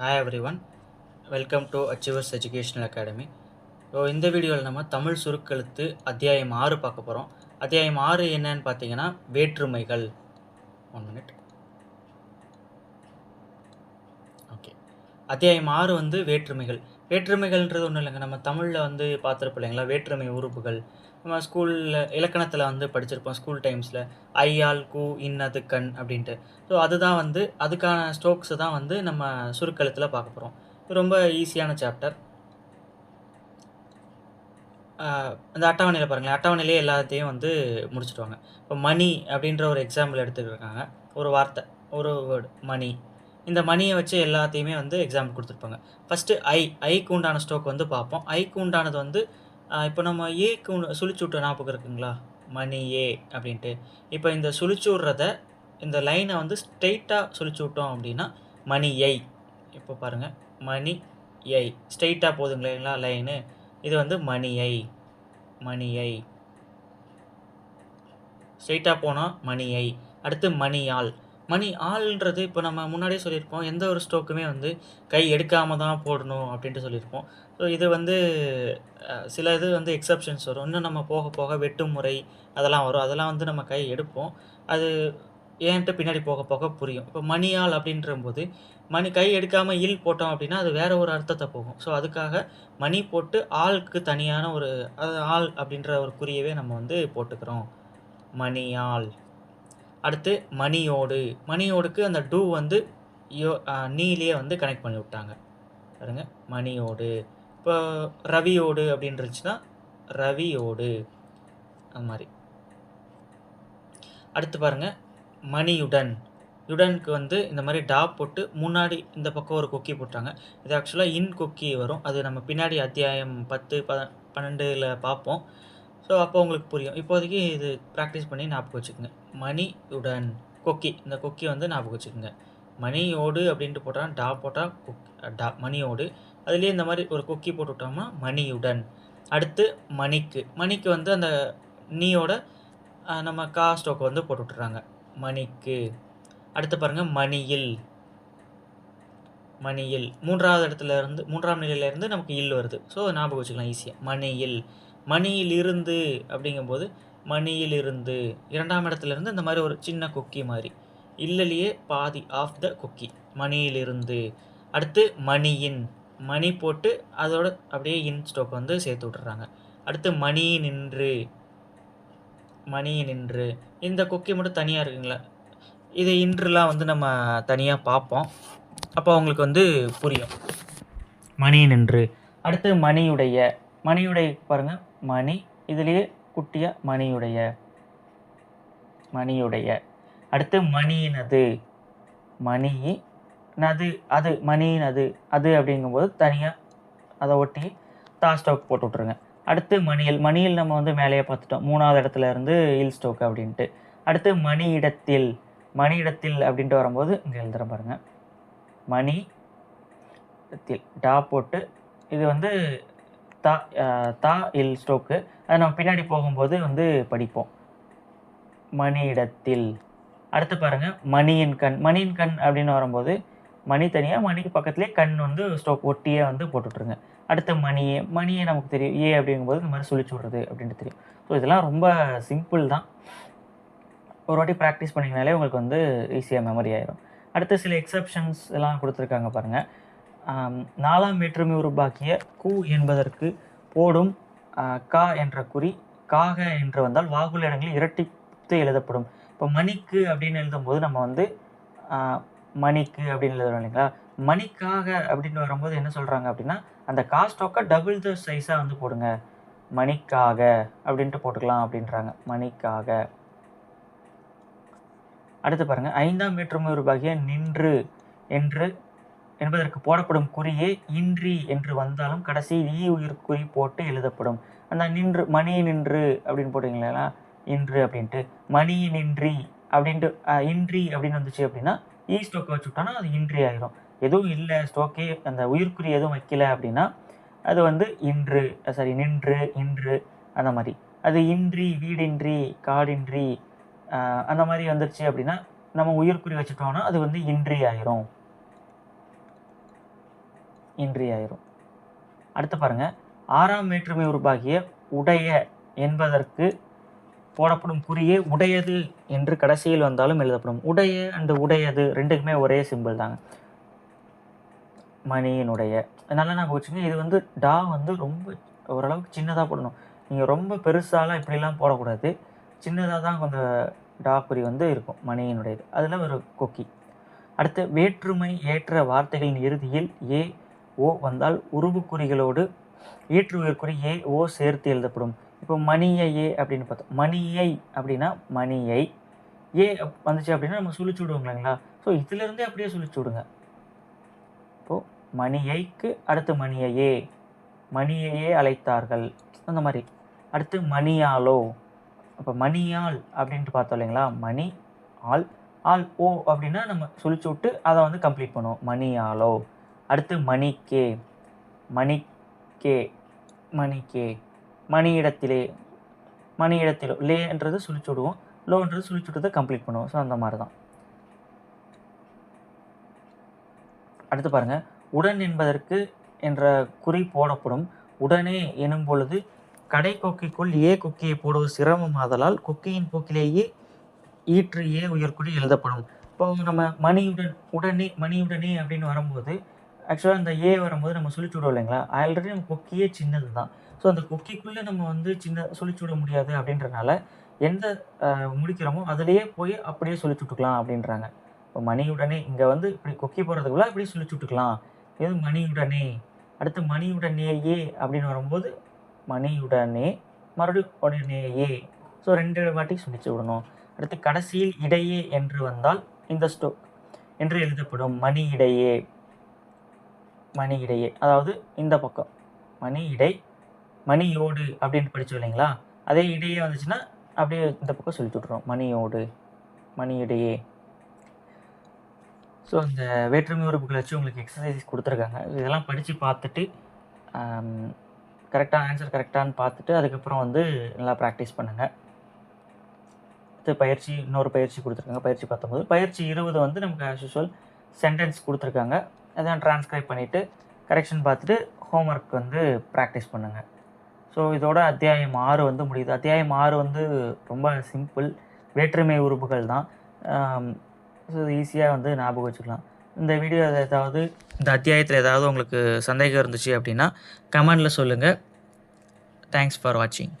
Hi everyone welcome to achievers educational academy so இந்த வீடியோவில் நம்ம தமிழ் சுருக்கெழுத்து அத்தியாயம் ஆறு பார்க்க போகிறோம் அத்தியாயம் ஆறு என்னன்னு பார்த்தீங்கன்னா வேற்றுமைகள். ஒன் மினிட் ஓகே அத்தியாயம் ஆறு வந்து வேற்றுமைகள். வேற்றுமைகள்ன்றது ஒன்றும் இல்லைங்க. நம்ம தமிழில் வந்து பார்த்துருப்போம் இல்லைங்களா? வேற்றுமை உறுப்புகள். நம்ம ஸ்கூலில் இலக்கணத்தில் வந்து படிச்சிருப்போம் ஸ்கூல் டைம்ஸில் ஐயால் கூ இன்னது கண் அப்படின்ட்டு. ஸோ அதுதான் வந்து அதுக்கான ஸ்ட்ரோக்ஸை தான் வந்து நம்ம சுருக்கெழுத்தில் பார்க்க போகிறோம் ரொம்ப ஈஸியான சாப்டர் அந்த அட்டவணையில் பாருங்களேன். அட்டவணையிலே எல்லாத்தையும் வந்து முடிச்சிடுவாங்க. இப்போ மணி அப்படின்ற ஒரு எக்ஸாம்பிள் எடுத்துருக்காங்க ஒரு வார்த்தை ஒரு வேர்டு மணி. இந்த மணியை வச்சு எல்லாத்தையுமே வந்து எக்ஸாம்பிள் கொடுத்துருப்பாங்க. ஃபஸ்ட்டு ஐ ஐக்கு உண்டான ஸ்ட்ரோக் வந்து பார்ப்போம். ஐக்கு உண்டானது வந்து இப்போ நம்ம ஏக்கு உண்டு சுழிச்சு விட்ட ஞாபகம் இருக்குங்களா? மணி ஏ அப்படின்ட்டு. இப்போ இந்த சுழிச்சு விட்றத இந்த லைனை வந்து ஸ்ட்ரெயிட்டாக சுழிச்சு விட்டோம் அப்படின்னா மணி ஐ இப்போ பாருங்கள் மணி ஐ ஸ்ட்ரெயிட்டாக போதுங்களா லைனு இது வந்து மணி ஐ மணி ஐ ஸ்ட்ரெயிட்டாக போனால் மணி ஐ அடுத்து மணி ஆள் மணி ஆள்ன்றது இப்போ நம்ம முன்னாடியே சொல்லியிருப்போம். எந்த ஒரு ஸ்ட்ரோக்குமே வந்து கை எடுக்காமல் தான் போடணும் அப்படின்ட்டு சொல்லியிருப்போம். ஸோ இது வந்து சில இது வந்து எக்ஸப்ஷன்ஸ் வரும். இன்னும் நம்ம போக போக வெட்டு முறை அதெல்லாம் வரும். அதெல்லாம் வந்து நம்ம கை எடுப்போம். அது ஏன்ட்டு பின்னாடி போக போக புரியும். இப்போ மணியால் அப்படின்றபோது மணி கை எடுக்காமல் இல் போட்டோம் அப்படின்னா அது வேற ஒரு அர்த்தத்தை போகும். ஸோ அதுக்காக மணி போட்டு ஆளுக்கு தனியான ஒரு அது ஆள் அப்படின்ற ஒரு குறியவே நம்ம வந்து போட்டுக்கிறோம். மணியால் அடுத்து மணியோடு. மணியோடுக்கு அந்த டூ வந்து யோ நீலேயே வந்து கனெக்ட் பண்ணி விட்டாங்க. பாருங்க மணியோடு. இப்போ ரவியோடு அப்படின்னு இருந்துச்சுன்னா ரவியோடு. அந்த மாதிரி. அடுத்து பாருங்க மணியுடன். யுடனுக்கு வந்து இந்த மாதிரி டாப் போட்டு முன்னாடி இந்த பக்கம் ஒரு கொக்கி போட்டாங்க. இது ஆக்சுவலாக இன் கொக்கி வரும். அது நம்ம பின்னாடி அத்தியாயம் பத்து ப பன்னெண்டில் பார்ப்போம். ஸோ அப்போ உங்களுக்கு புரியும். இப்போதைக்கு இது ப்ராக்டிஸ் பண்ணி ஞாபகம் வச்சுக்கோங்க. மணியுடன் கொக்கி. இந்த கொக்கி வந்து ஞாபகம் வச்சுக்கோங்க. மணியோடு அப்படின்ட்டு போட்டால் டா போட்டால் கொக் டா மணியோடு. அதுலேயே இந்த மாதிரி ஒரு கொக்கி போட்டு விட்டோம்னா மணியுடன். அடுத்து மணிக்கு. மணிக்கு வந்து அந்த நீயோட நம்ம கா ஸ்டோக்கை வந்து போட்டு விட்டுறாங்க. மணிக்கு. அடுத்து பாருங்கள் மணியில். மணியில். மூன்றாவது இடத்துல இருந்து மூன்றாம் நிலையிலேருந்து நமக்கு இல் வருது. ஸோ ஞாபகம் வச்சுக்கலாம் ஈஸியாக மணியில். மணியில் இருந்து அப்படிங்கும்போது மணியிலிருந்து. இரண்டாம் இடத்துல இருந்து இந்த மாதிரி ஒரு சின்ன கொக்கி மாதிரி. இல்லலையே பாதி ஆஃப் த கொக்கி. மணியிலிருந்து. அடுத்து மணியின். மணி போட்டு அதோட அப்படியே இன் ஸ்டோக் வந்து சேர்த்து விட்டுறாங்க. அடுத்து மணி நின்று. மணி நின்று. இந்த கொக்கி மட்டும் தனியாக இருக்குங்களா? இதை இன்றுலாம் வந்து நம்ம தனியாக பார்ப்போம். அப்போ அவங்களுக்கு வந்து புரியும். மணி நின்று. அடுத்து மணியுடைய மணியுடைய பாருங்க மணி. இதுலேயே குட்டியாக மணியுடைய. மணியுடைய. அடுத்து மணியினது. மணி நது அது மணியினது. அது அப்படிங்கும்போது தனியாக அதை ஒட்டி தா ஸ்டோக் போட்டு விட்ருங்க அடுத்து மணியில். மணியில் நம்ம வந்து மேலேயே பார்த்துட்டோம். மூணாவது இடத்துல இருந்து இல் ஸ்டோக் அப்படின்ட்டு. அடுத்து மணியிடத்தில். மணியிடத்தில் அப்படின்ட்டு வரும்போது இங்கே எழுதுகிற பாருங்கள் மணி இடத்தில் டா போட்டு இது வந்து தா தா இல் ஸ்டோக்கு. அதை நம்ம பின்னாடி போகும்போது வந்து படிப்போம். மணியிடத்தில். அடுத்து பாருங்க மணியின் கண். மணியின் கண் அப்படின்னு வரும்போது மணி தனியாக மணிக்கு பக்கத்துலேயே கண் வந்து ஸ்டோக் ஒட்டியே வந்து போட்டுட்ருங்க. அடுத்த மணியே. மணியே நமக்கு தெரியும். ஏ அப்படிங்கும்போது இந்த மாதிரி சுழிச்சு விட்றது அப்படின்ட்டு தெரியும். ஸோ இதெல்லாம் ரொம்ப சிம்பிள் தான். ஒரு வாட்டி ப்ராக்டிஸ் பண்ணிங்கனாலே உங்களுக்கு வந்து ஈஸியாக மெமரி ஆயிரும். அடுத்து சில எக்ஸப்ஷன்ஸ் எல்லாம் கொடுத்துருக்காங்க பாருங்கள் நாலாம் வேற்றுமை உருவாக்கிய கு என்பதற்கு போடும் கா என்ற குறி காக என்று வந்தால் வாகுல இடங்களில் இரட்டித்து எழுதப்படும். இப்போ மணிக்கு அப்படின்னு எழுதும்போது நம்ம வந்து மணிக்கு அப்படின்னு எழுதுறோம் இல்லைங்களா? மணிக்காக அப்படின்னு வரும்போது என்ன சொல்கிறாங்க அப்படின்னா அந்த காஸ்டோக்கை டபுள் த சைஸாக வந்து போடுங்க. மணிக்காக அப்படின்ட்டு போட்டுக்கலாம் அப்படின்றாங்க. மணிக்காக. அடுத்து பாருங்கள் ஐந்தாம் வேற்றுமை உருவாகிய நின்று என்று என்பதற்கு போடப்படும் குறியே இன்றி என்று வந்தாலும் கடைசி ஈ உயிர் குறி போட்டு எழுதப்படும். அந்த நின்று மணி நின்று அப்படின்னு போட்டீங்களா இன்று அப்படின்ட்டு. மணி நின்றி அப்படின்ட்டு இன்றி அப்படின்னு வந்துச்சு அப்படின்னா ஈ ஸ்டோக்கை வச்சு விட்டோம்னா அது இன்றி ஆகிரும் எதுவும் இல்லை ஸ்டோக்கே அந்த உயிர்க்குறி எதுவும் வைக்கல அப்படின்னா அது வந்து இன்று சாரி நின்று இன்று அந்த மாதிரி. அது இன்றி வீடின்றி காடின்றி அந்த மாதிரி வந்துருச்சு அப்படின்னா நம்ம உயிர்க்குறி வச்சுட்டோம்னா அது வந்து இன்றி ஆயிரும். இன்றியாயிரும் அடுத்து பாருங்க. ஆறாம் வேற்றுமை உருவாகிய உடைய என்பதற்கு போடப்படும் குறியே உடையது என்று கடைசியில் வந்தாலும் எழுதப்படும். உடைய அண்டு உடையது ரெண்டுக்குமே ஒரே சிம்பிள் தாங்க. மணியினுடைய. அதனால நான் வச்சுங்க இது வந்து டா வந்து ரொம்ப ஓரளவுக்கு சின்னதாக போடணும். நீங்கள் ரொம்ப பெருசாலாம் இப்படிலாம் போடக்கூடாது. சின்னதாக தான் கொஞ்சம் டா குறி வந்து இருக்கும் மணியினுடையது. அதில் ஒரு கொக்கி. அடுத்து வேற்றுமை ஏற்ற வார்த்தைகளின் இறுதியில் ஏ ஓ வந்தால் உருவுக்குறிகளோடு ஈற்று ஏ ஓ சேர்த்து எழுதப்படும். இப்போ மணியை ஏ அப்படின்னு பார்த்தோம். மணியை அப்படின்னா மணியை. ஏ வந்துச்சு அப்படின்னா நம்ம சுழிச்சு விடுவோம் இல்லைங்களா? ஸோ இதிலிருந்தே அப்படியே சுழிச்சு விடுங்க. இப்போது மணியைக்கு அடுத்து மணியையே. மணியையே அழைத்தார்கள். அந்த மாதிரி. அடுத்து மணியாலோ. அப்போ மணியால் அப்படின்ட்டு பார்த்தோம் இல்லைங்களா? மணி ஆள். ஆள் ஓ அப்படின்னா நம்ம சுழிச்சு விட்டு அதை வந்து கம்ப்ளீட் பண்ணுவோம். மணியாலோ. அடுத்து மணிக்கே. மணிக்கே. மணிக்கே. மணியிடத்திலே. மணியிடத்திலோ. லேன்றது சுழிச்சு விடுவோம். லோன்றது சுழிச்சு கம்ப்ளீட் பண்ணுவோம். ஸோ அந்த மாதிரி தான் அடுத்து பாருங்க. உடன் என்பதற்கு என்ற குறி போடப்படும். உடனே எனும் பொழுது கடை கொக்கிக்குள் ஏ கொக்கியை போடுவது சிரமமாதலால் கொக்கியின் போக்கிலேயே ஈற்று ஏ உயர்குறி எழுதப்படும். இப்போ நம்ம மணியுடன் உடனே மணியுடனே அப்படின்னு வரும்போது ஆக்சுவலாக அந்த ஏ வரும்போது நம்ம சொல்லி சுடுவோம் இல்லைங்களா? ஆல்ரெடி நம்ம கொக்கியே சின்னது தான். ஸோ அந்த கொக்கிக்குள்ளே நம்ம வந்து சின்ன சொல்லி விட முடியாது அப்படின்றனால எந்த முடிக்கிறோமோ அதுலேயே போய் அப்படியே சொல்லி விட்டுக்கலாம் அப்படின்றாங்க. இப்போ மணியுடனே இங்கே வந்து இப்படி கொக்கி போகிறதுக்குள்ளே அப்படியே சொல்லி விட்டுக்கலாம் இது மணியுடனே அடுத்து மணியுடனேயே அப்படின்னு வரும்போது மணியுடனே மறுபடியும் உடனேயே. ஸோ ரெண்டு வாட்டி சுழிச்சு விடணும் அடுத்து கடைசியில் இடையே என்று வந்தால் இந்த ஸ்டோ என்று எழுதப்படும். மணி இடையே. மணி இடையே. அதாவது இந்த பக்கம். மணி இடை மணியோடு அப்படின்னு படிச்சோம் இல்லைங்களா? அதே இடையே வந்துச்சுன்னா அப்படியே இந்த பக்கம் சொல்லி விட்றோம் மணியோடு மணி இடையே. ஸோ இந்த வேற்றுமை உறுப்புகளை வச்சு உங்களுக்கு எக்ஸசைஸ் கொடுத்துருக்காங்க. இதெல்லாம் படித்து பார்த்துட்டு கரெக்டாக ஆன்சர் கரெக்டானு பார்த்துட்டு அதுக்கப்புறம் வந்து நல்லா ப்ராக்டிஸ் பண்ணுங்கள் அடுத்து பயிற்சி இன்னொரு பயிற்சி கொடுத்துருக்காங்க. பயிற்சி பத்தொம்போது பயிற்சி இருபது வந்து நமக்கு ஆஸ் யூஸ்வல் சென்டென்ஸ் கொடுத்துருக்காங்க. அதான் ட்ரான்ஸ்கிரைப் பண்ணிவிட்டு கரெக்ஷன் பார்த்துட்டு ஹோம்ஒர்க் வந்து ப்ராக்டிஸ் பண்ணுங்கள் ஸோ இதோட அத்தியாயம் ஆறு வந்து முடியுது. அத்தியாயம் ஆறு வந்து ரொம்ப சிம்பிள் வேற்றுமை உறுப்புகள் தான். ஸோ இது ஈஸியாக வந்து ஞாபகம் வச்சுக்கலாம். இந்த வீடியோ ஏதாவது இந்த அத்தியாயத்தில் ஏதாவது உங்களுக்கு சந்தேகம் இருந்துச்சு அப்படின்னா கமெண்டில் சொல்லுங்கள் தேங்க்ஸ் ஃபார் வாட்சிங்